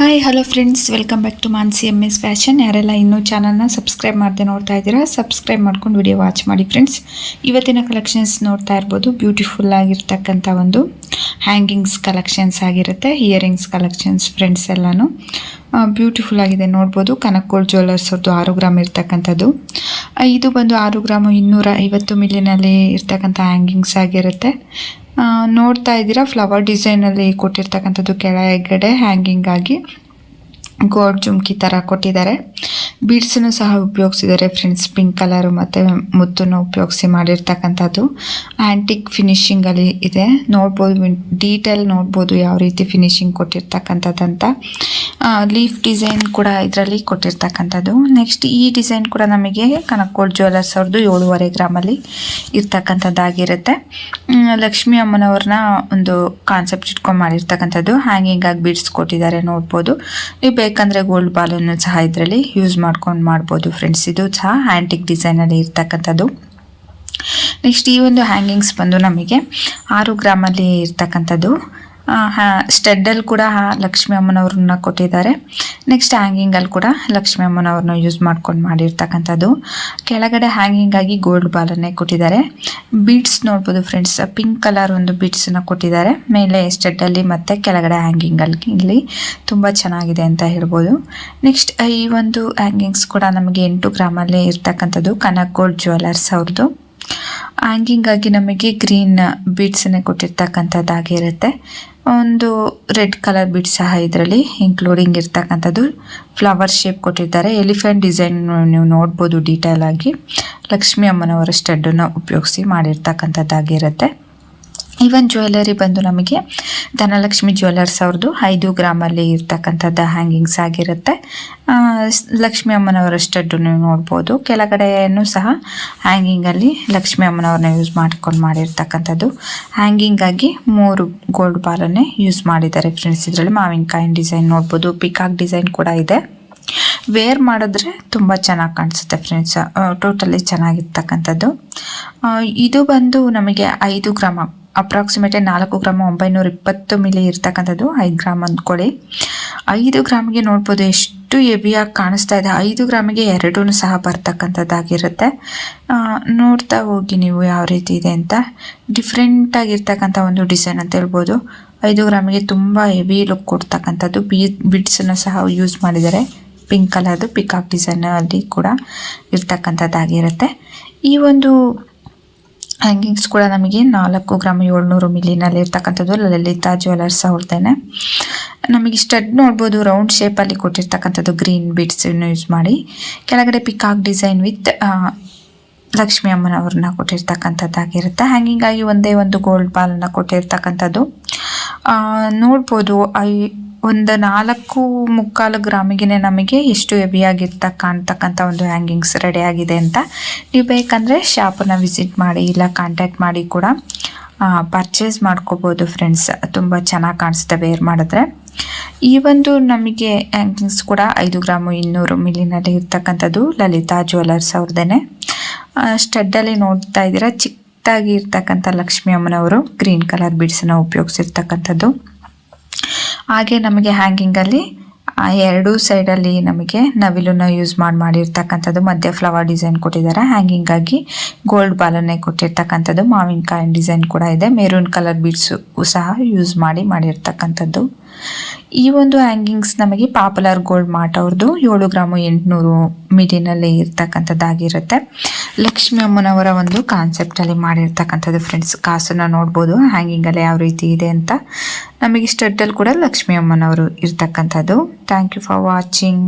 Hi hello friends welcome back to Mansi M S fashion ಯಾರೆಲ್ಲ ಇನ್ನೂ ಚಾನಲ್ನ subscribe ಮಾಡದೆ ನೋಡ್ತಾ ಇದ್ದೀರಾ ಸಬ್ಸ್ಕ್ರೈಬ್ ಮಾಡ್ಕೊಂಡು ವಿಡಿಯೋ ವಾಚ್ ಮಾಡಿ ಫ್ರೆಂಡ್ಸ್ ಇವತ್ತಿನ ಕಲೆಕ್ಷನ್ಸ್ ನೋಡ್ತಾ ಇರ್ಬೋದು. ಬ್ಯೂಟಿಫುಲ್ ಆಗಿರ್ತಕ್ಕಂಥ ಒಂದು ಹ್ಯಾಂಗಿಂಗ್ಸ್ ಕಲೆಕ್ಷನ್ಸ್ ಆಗಿರುತ್ತೆ ಇಯರಿಂಗ್ಸ್ ಕಲೆಕ್ಷನ್ಸ್ ಫ್ರೆಂಡ್ಸ್ ಎಲ್ಲನೂ. ಬ್ಯೂಟಿಫುಲ್ ಆಗಿದೆ ನೋಡ್ಬೋದು. ಕನಕೋಳ್ ಜ್ಯುವೆಲ್ಲರ್ಸ್ ಅವ್ರದ್ದು ಆರು ಗ್ರಾಮ್ ಇರ್ತಕ್ಕಂಥದ್ದು. ಇದು ಬಂದು ಆರು ಗ್ರಾಮು ಇನ್ನೂರ ಐವತ್ತು ಮಿಲಿನಲ್ಲಿ ಇರ್ತಕ್ಕಂಥ ಹ್ಯಾಂಗಿಂಗ್ಸ್ ಆಗಿರುತ್ತೆ. ನೋಡ್ತಾ ಇದ್ದೀರಾ? ಫ್ಲವರ್ ಡಿಸೈನಲ್ಲಿ ಕೊಟ್ಟಿರ್ತಕ್ಕಂಥದ್ದು ಕೆಳಗಡೆ ಹ್ಯಾಂಗಿಂಗ್ ಆಗಿ ಗೋಡ್ ಜುಮ್ಕಿ ತರ ಕೊಟ್ಟಿದ್ದಾರೆ. ಬೀಡ್ಸನ್ನು ಸಹ ಉಪಯೋಗಿಸಿದ್ದಾರೆ ಫ್ರೆಂಡ್ಸ್ ಪಿಂಕ್ ಕಲರು ಮತ್ತು ಮುತ್ತನ್ನು ಉಪಯೋಗಿಸಿ ಮಾಡಿರ್ತಕ್ಕಂಥದ್ದು. ಆ್ಯಂಟಿಕ್ ಫಿನಿಶಿಂಗಲ್ಲಿ ಇದೆ. ನೋಡ್ಬೋದು ಡೀಟೇಲ್ ನೋಡ್ಬೋದು ಯಾವ ರೀತಿ ಫಿನಿಶಿಂಗ್ ಕೊಟ್ಟಿರ್ತಕ್ಕಂಥದ್ದಂತ. ಲೀಫ್ ಡಿಸೈನ್ ಕೂಡ ಇದರಲ್ಲಿ ಕೊಟ್ಟಿರ್ತಕ್ಕಂಥದ್ದು. ನೆಕ್ಸ್ಟ್ ಈ ಡಿಸೈನ್ ಕೂಡ ನಮಗೆ ಕನಕೋಳ್ ಜ್ಯುವೆಲರ್ಸ್ ಅವ್ರದ್ದು ಏಳುವರೆ ಗ್ರಾಮಲ್ಲಿ ಇರ್ತಕ್ಕಂಥದ್ದಾಗಿರುತ್ತೆ. ಲಕ್ಷ್ಮಿ ಅಮ್ಮನವ್ರನ್ನ ಒಂದು ಕಾನ್ಸೆಪ್ಟ್ ಇಟ್ಕೊಂಡು ಮಾಡಿರ್ತಕ್ಕಂಥದ್ದು. ಹ್ಯಾಂಗಿಂಗ್ ಆಗಿ ಬಿಡ್ಸ್ ಕೊಟ್ಟಿದ್ದಾರೆ ನೋಡ್ಬೋದು. ನೀವು ಬೇಕಂದರೆ ಗೋಲ್ಡ್ ಬಾಲನ್ನು ಸಹ ಇದರಲ್ಲಿ ಯೂಸ್ ಮಾಡ್ಕೊಂಡು ಮಾಡ್ಬೋದು ಫ್ರೆಂಡ್ಸ್ ಇದು ಸಹ ಹ್ಯಾಂಟಿಕ್ ಡಿಸೈನಲ್ಲಿ ಇರ್ತಕ್ಕಂಥದ್ದು. ನೆಕ್ಸ್ಟ್ ಈ ಒಂದು ಹ್ಯಾಂಗಿಂಗ್ಸ್ ಬಂದು ನಮಗೆ ಆರು ಗ್ರಾಮಲ್ಲಿ ಇರ್ತಕ್ಕಂಥದ್ದು. ಸ್ಟೆಡ್ಡಲ್ಲಿ ಕೂಡ ಲಕ್ಷ್ಮಿ ಅಮ್ಮನವ್ರನ್ನ ಕೊಟ್ಟಿದ್ದಾರೆ. ನೆಕ್ಸ್ಟ್ ಹ್ಯಾಂಗಿಂಗಲ್ಲಿ ಕೂಡ ಲಕ್ಷ್ಮೀ ಅಮ್ಮನವ್ರನ್ನ ಯೂಸ್ ಮಾಡ್ಕೊಂಡು ಮಾಡಿರ್ತಕ್ಕಂಥದ್ದು. ಕೆಳಗಡೆ ಹ್ಯಾಂಗಿಂಗ್ ಆಗಿ ಗೋಲ್ಡ್ ಬಾಲನ್ನೇ ಕೊಟ್ಟಿದ್ದಾರೆ. ಬೀಡ್ಸ್ ನೋಡ್ಬೋದು ಫ್ರೆಂಡ್ಸ್ ಪಿಂಕ್ ಕಲರ್ ಒಂದು ಬೀಡ್ಸನ್ನು ಕೊಟ್ಟಿದ್ದಾರೆ. ಮೇಲೆ ಸ್ಟೆಡ್ಡಲ್ಲಿ ಮತ್ತು ಕೆಳಗಡೆ ಹ್ಯಾಂಗಿಂಗಲ್ಲಿ ಇಲ್ಲಿ ತುಂಬ ಚೆನ್ನಾಗಿದೆ ಅಂತ ಹೇಳ್ಬೋದು. ನೆಕ್ಸ್ಟ್ ಈ ಒಂದು ಹ್ಯಾಂಗಿಂಗ್ಸ್ ಕೂಡ ನಮಗೆ ಎಂಟು ಗ್ರಾಮಲ್ಲಿ ಇರ್ತಕ್ಕಂಥದ್ದು, ಕನಕ್ ಗೋಲ್ಡ್ ಜುವೆಲರ್ಸ್ ಅವ್ರದ್ದು ಹ್ಯಾಂಗಿಂಗ್ ಆಗಿ ನಮಗೆ ಗ್ರೀನ್ ಬೀಡ್ಸನ್ನೇ ಕೊಟ್ಟಿರ್ತಕ್ಕಂಥದ್ದಾಗಿರುತ್ತೆ. ಒಂದು ರೆಡ್ ಕಲರ್ ಬಿಟ್ ಸಹ ಇದರಲ್ಲಿ ಇನ್ಕ್ಲೂಡಿಂಗ್ ಇರ್ತಕ್ಕಂಥದ್ದು. ಫ್ಲವರ್ ಶೇಪ್ ಕೊಟ್ಟಿದ್ದಾರೆ. ಎಲಿಫೆಂಟ್ ಡಿಸೈನ್ ನೀವು ನೋಡ್ಬೋದು ಡೀಟೇಲ್ ಆಗಿ. ಲಕ್ಷ್ಮಿ ಅಮ್ಮನವರ ಸ್ಟಡ್ಡನ್ನು ಉಪಯೋಗಿಸಿ ಮಾಡಿರ್ತಕ್ಕಂಥದ್ದಾಗಿರುತ್ತೆ. ಈವನ್ ಜ್ಯುವೆಲ್ಲರಿ ಬಂದು ನಮಗೆ ಧನಲಕ್ಷ್ಮಿ ಜ್ಯುವೆಲ್ಲರ್ಸ್ ಅವ್ರದ್ದು ಐದು ಗ್ರಾಮಲ್ಲಿ ಇರ್ತಕ್ಕಂಥದ್ದು ಹ್ಯಾಂಗಿಂಗ್ಸ್ ಆಗಿರುತ್ತೆ. ಲಕ್ಷ್ಮೀ ಅಮ್ಮನವರ ಸ್ಟಡ್ಡು ನೀವು ನೋಡ್ಬೋದು. ಕೆಳಗಡೆನೂ ಸಹ ಹ್ಯಾಂಗಿಂಗಲ್ಲಿ ಲಕ್ಷ್ಮೀ ಅಮ್ಮನವ್ರನ್ನ ಯೂಸ್ ಮಾಡ್ಕೊಂಡು ಮಾಡಿರ್ತಕ್ಕಂಥದ್ದು. ಹ್ಯಾಂಗಿಂಗಾಗಿ ಮೂರು ಗೋಲ್ಡ್ ಬಾಲನ್ನೇ ಯೂಸ್ ಮಾಡಿದ್ದಾರೆ ಫ್ರೆಂಡ್ಸ್ ಇದರಲ್ಲಿ ಮಾವಿನಕಾಯಿ ಡಿಸೈನ್ ನೋಡ್ಬೋದು. ಪಿಕಾಕ್ ಡಿಸೈನ್ ಕೂಡ ಇದೆ. ವೇರ್ ಮಾಡಿದ್ರೆ ತುಂಬ ಚೆನ್ನಾಗಿ ಕಾಣಿಸುತ್ತೆ ಫ್ರೆಂಡ್ಸ್ ಟೋಟಲಿ ಚೆನ್ನಾಗಿರ್ತಕ್ಕಂಥದ್ದು. ಇದು ಬಂದು ನಮಗೆ ಐದು ಗ್ರಾಮ ಅಪ್ರಾಕ್ಸಿಮೇಟ್ ನಾಲ್ಕು ಗ್ರಾಮ್ ಒಂಬೈನೂರ ಇಪ್ಪತ್ತು ಮಿಲಿ ಇರ್ತಕ್ಕಂಥದ್ದು ಐದು ಗ್ರಾಮ್ ಅಂದ್ಕೊಳ್ಳಿ. ಐದು ಗ್ರಾಮಿಗೆ ನೋಡ್ಬೋದು ಎಷ್ಟು ಎಬಿಯಾಗಿ ಕಾಣಿಸ್ತಾ ಇದೆ. ಐದು ಗ್ರಾಮಿಗೆ ಎರಡೂ ಸಹ ಬರ್ತಕ್ಕಂಥದ್ದಾಗಿರುತ್ತೆ. ನೋಡ್ತಾ ಹೋಗಿ ನೀವು ಯಾವ ರೀತಿ ಇದೆ ಅಂತ. ಡಿಫ್ರೆಂಟ್ ಆಗಿರ್ತಕ್ಕಂಥ ಒಂದು ಡಿಸೈನ್ ಅಂತ ಹೇಳ್ಬೋದು. ಐದು ಗ್ರಾಮಿಗೆ ತುಂಬ ಹೆವಿ ಲುಕ್ ಕೊಡ್ತಕ್ಕಂಥದ್ದು. ಬಿ ಬಿಡ್ಸನ್ನು ಸಹ ಯೂಸ್ ಮಾಡಿದ್ದಾರೆ. ಪಿಂಕ್ ಕಲರ್ದು ಪಿಕಾಕ್ ಡಿಸೈನ್ ಅಲ್ಲಿ ಕೂಡ ಇರ್ತಕ್ಕಂಥದ್ದಾಗಿರುತ್ತೆ. ಈ ಒಂದು ಹ್ಯಾಂಗಿಂಗ್ಸ್ ಕೂಡ ನಮಗೆ ನಾಲ್ಕು ಗ್ರಾಮ್ ಏಳ್ನೂರು ಮಿಲಿನಲ್ಲಿ ಇರ್ತಕ್ಕಂಥದ್ದು. ಲಲಿತಾ ಜ್ಯುವೆಲರ್ಸ್ ಅವ್ರದ್ದೇನೆ ನಮಗೆ ಸ್ಟಡ್ ನೋಡ್ಬೋದು ರೌಂಡ್ ಶೇಪಲ್ಲಿ ಕೊಟ್ಟಿರ್ತಕ್ಕಂಥದ್ದು ಗ್ರೀನ್ ಬೀಡ್ಸ್ ಯೂಸ್ ಮಾಡಿ. ಕೆಳಗಡೆ ಪಿಕಾಕ್ ಡಿಸೈನ್ ವಿತ್ ಲಕ್ಷ್ಮೀ ಅಮ್ಮನವ್ರನ್ನ ಕೊಟ್ಟಿರ್ತಕ್ಕಂಥದ್ದಾಗಿರುತ್ತೆ ಹ್ಯಾಂಗಿಂಗಾಗಿ ಒಂದೇ ಒಂದು ಗೋಲ್ಡ್ ಬಾಲನ್ನು ಕೊಟ್ಟಿರ್ತಕ್ಕಂಥದ್ದು. ನೋಡ್ಬೋದು, ಐ ಒಂದು ನಾಲ್ಕು ಮುಕ್ಕಾಲು ಗ್ರಾಮಿಗೆ ನಮಗೆ ಎಷ್ಟು ಹೆವಿಯಾಗಿರ್ತ ಕಾಣ್ತಕ್ಕಂಥ ಒಂದು ಹ್ಯಾಂಗಿಂಗ್ಸ್ ರೆಡಿ ಆಗಿದೆ ಅಂತ. ನೀವು ಬೇಕಂದರೆ ಶಾಪನ್ನು ವಿಸಿಟ್ ಮಾಡಿ ಇಲ್ಲ ಕಾಂಟ್ಯಾಕ್ಟ್ ಮಾಡಿ ಕೂಡ ಪರ್ಚೇಸ್ ಮಾಡ್ಕೋಬೋದು ಫ್ರೆಂಡ್ಸ್ ತುಂಬ ಚೆನ್ನಾಗಿ ಕಾಣಿಸುತ್ತೆ ವೇರ್ ಮಾಡಿದ್ರೆ. ಈ ಒಂದು ನಮಗೆ ಹ್ಯಾಂಗಿಂಗ್ಸ್ ಕೂಡ ಐದು ಗ್ರಾಮು ಇನ್ನೂರು ಮಿಲಿನಲ್ಲಿ ಇರ್ತಕ್ಕಂಥದ್ದು ಲಲಿತಾ ಜ್ಯುವೆಲರ್ಸ್ ಅವ್ರದ್ದೇ ಸ್ಟಡ್ಡಲ್ಲಿ ನೋಡ್ತಾ ಇದ್ದೀರಾ ಚಿಕ್ಕದಾಗಿ ಇರ್ತಕ್ಕಂಥ ಲಕ್ಷ್ಮೀ ಅಮ್ಮನವರು ಗ್ರೀನ್ ಕಲರ್ ಬಿಡ್ಸನ್ನು ಉಪಯೋಗಿಸಿರ್ತಕ್ಕಂಥದ್ದು. ಹಾಗೆ ನಮಗೆ ಹ್ಯಾಂಗಿಂಗಲ್ಲಿ ಎರಡೂ ಸೈಡಲ್ಲಿ ನಮಗೆ ನವಿಲನ್ನು ಯೂಸ್ ಮಾಡಿ ಮಾಡಿರ್ತಕ್ಕಂಥದ್ದು. ಮಧ್ಯ ಫ್ಲವರ್ ಡಿಸೈನ್ ಕೊಟ್ಟಿದ್ದಾರೆ. ಹ್ಯಾಂಗಿಂಗ್ ಆಗಿ ಗೋಲ್ಡ್ ಬಾಲನ್ನೇ ಕೊಟ್ಟಿರ್ತಕ್ಕಂಥದ್ದು. ಮಾವಿನಕಾಯಿ ಡಿಸೈನ್ ಕೂಡ ಇದೆ. ಮೆರೂನ್ ಕಲರ್ ಬೀಡ್ಸು ಸಹ ಯೂಸ್ ಮಾಡಿ ಮಾಡಿರ್ತಕ್ಕಂಥದ್ದು. ಈ ಒಂದು ಹ್ಯಾಂಗಿಂಗ್ಸ್ ನಮಗೆ ಪಾಪ್ಯುಲರ್ ಗೋಲ್ಡ್ ಮಾರ್ಟ್ ಅವ್ರದ್ದು ಏಳು ಗ್ರಾಮು ಎಂಟುನೂರು ಮಿಡಿನಲ್ಲಿ ಇರ್ತಕ್ಕಂಥದ್ದಾಗಿರುತ್ತೆ. ಲಕ್ಷ್ಮೀ ಅಮ್ಮನವರ ಒಂದು ಕಾನ್ಸೆಪ್ಟಲ್ಲಿ ಮಾಡಿರ್ತಕ್ಕಂಥದ್ದು ಫ್ರೆಂಡ್ಸ್ ಕಾಸನ್ನು ನೋಡ್ಬೋದು ಹ್ಯಾಂಗಿಂಗಲ್ಲಿ ಯಾವ ರೀತಿ ಇದೆ ಅಂತ. ನಮಗೆ ಸ್ಟಡ್ಡಲ್ಲಿ ಕೂಡ ಲಕ್ಷ್ಮೀ ಅಮ್ಮನವರು ಇರ್ತಕ್ಕಂಥದ್ದು. Thank you for watching